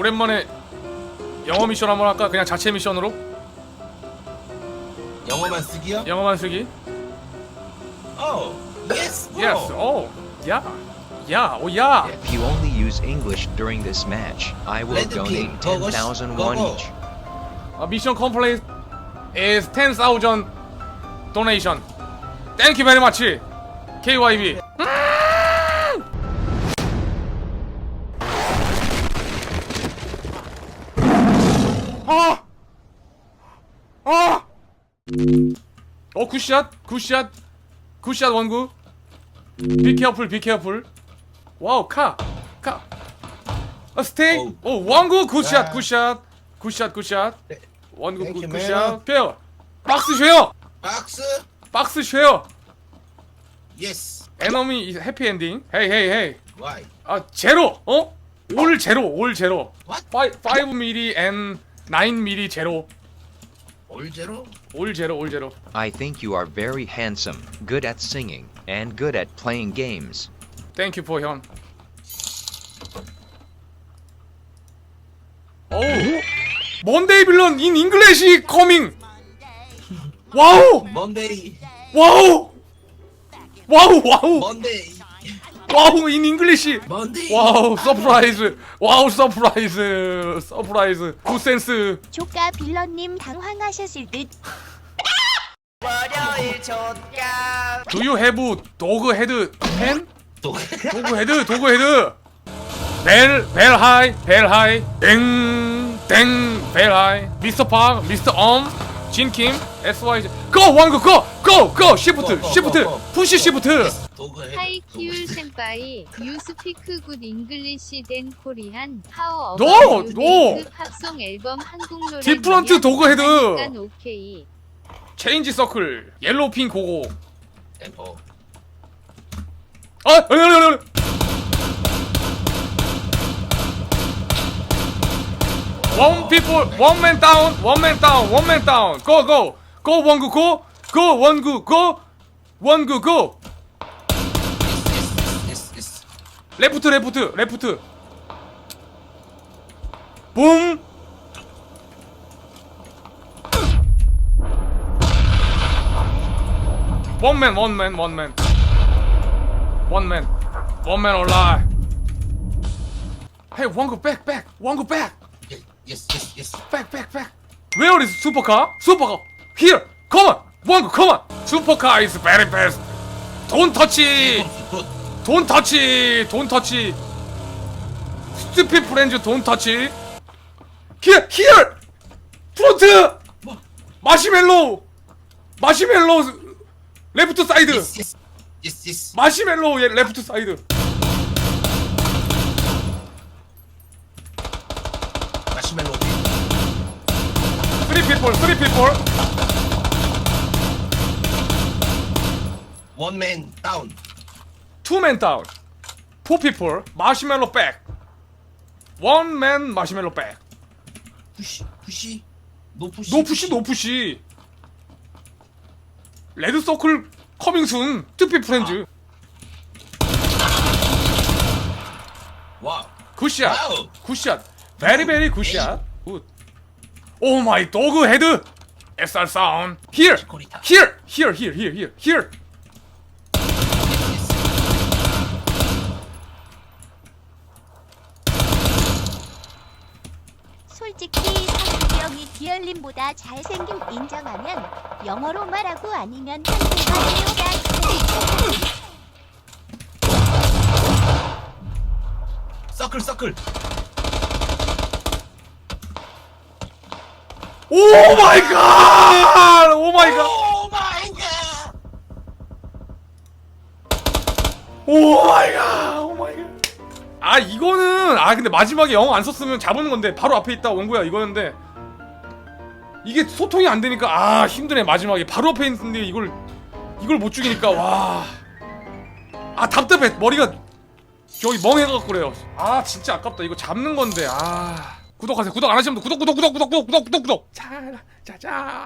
오랜만에 영어 미션 한번 할까? 그냥 자체 미션으로 영어만 쓰기요? 영어만 쓰기. 어, yes, bro. Yes. 오. 야. 야. 오 야. If you only use English during this match, I will Red donate pin, go, go, 10,000 go, won go. each. 아, 미션 컴플레이트 is 10,000 donation. Thank you very much. KYB. 어 굿샷 굿샷 굿샷 원구 비 케어풀 비 케어풀 와우 카카 아 스테이. 오 원구 굿샷 아. 굿샷 굿샷 굿샷 원구 굿 굿샷 man. 페어 박스 쉐어 박스? 박스 쉐어 Yes. 에너미 해피 엔딩 헤이 헤이 헤이 Why? 아 제로 어? 올 제로 올 제로 What? 5 미리 and 9 미리 제로 올제로? 올 제로 올 제로 I think you are very handsome, good at singing, and good at playing games. 땡큐 포 현. 어우. 먼데이 빌런 인 잉글리시 커밍. 와우. 먼데이. 와우. 와우 와우. 먼데이. 와우 인 잉글리시. 먼데이. 와우 서프라이즈. 와우 서프라이즈. 서프라이즈. 굿센스. 조카 빌런님 당황하셨을 듯 Do you have dog head pen? 또. 도구 헤드 도구 헤드 벨벨 하이 벨 하이 땡땡벨 하이 미스터 팍 미스터 엄 진킴 SY 고 원고 고 고 고 시프트 고, 고, 시프트 고, 고. 푸시 시프트. 하이큐 센파이 You speak good English than Korean How No, 팝송 앨범 한국 노래 디프런트? 도구 헤드. 하니깐 오케이 체인지 서클 옐로우 핑 고고 템포. 아 아니 아니 아니 원 피플 원맨 다운 원맨 다운 원맨 다운 고고 고 원구 고 고 원구 고 원구 고. 레프트 레프트 레프트 붐 원맨 원맨 원맨 원맨 원맨 올라 헤이 원고 백백 원고 백 Yes, yes, yes, yes. 백백백 Where is supercar? Supercar Here Come on One, come on! Supercar is very fast! Don't touch! Don't touch! Don't touch! Stupid friends, don't touch! Here! Here! 프론트! 마시멜로! 마시멜로! 레프트 사이드! 예스 마시멜로 예, 레프트 사이드! 마시멜로 3 people, 3 people! 원맨 다운. 투맨 다운 포 피플 마시멜로 백 원맨 마시멜로 백 푸시, 푸시. 노 푸시. 노푸시 노푸시 레드 서클 커밍순 투피 프렌즈 와우. 굿샷 와우. 굿샷 베리 베리 굿샷 굿오 마이 도그 헤드 SR 사운 here. Here here. Here here here here 기열님보다 잘생김 인정하면 영어로 말하고 아니면 한국어로 서클, 서클. 오 마이 갓 오 마이 갓 오 마이 갓. 오 마이 갓, 오 마이 갓. 아 이거는 아 근데 마지막에 영어 안 썼으면 잡는 건데 바로 앞에 있다 원구야 이거였는데 이게 소통이 안 되니까 아 힘드네 마지막에. 바로 앞에 있는데 이걸 이걸 못 죽이니까 와 아 답답해. 머리가 저기 멍해갖고 그래요. 아 진짜 아깝다. 이거 잡는 건데 아. 구독하세요. 구독 안 하시면 구독 구독 구독 구독 구독 구독 구독. 자자자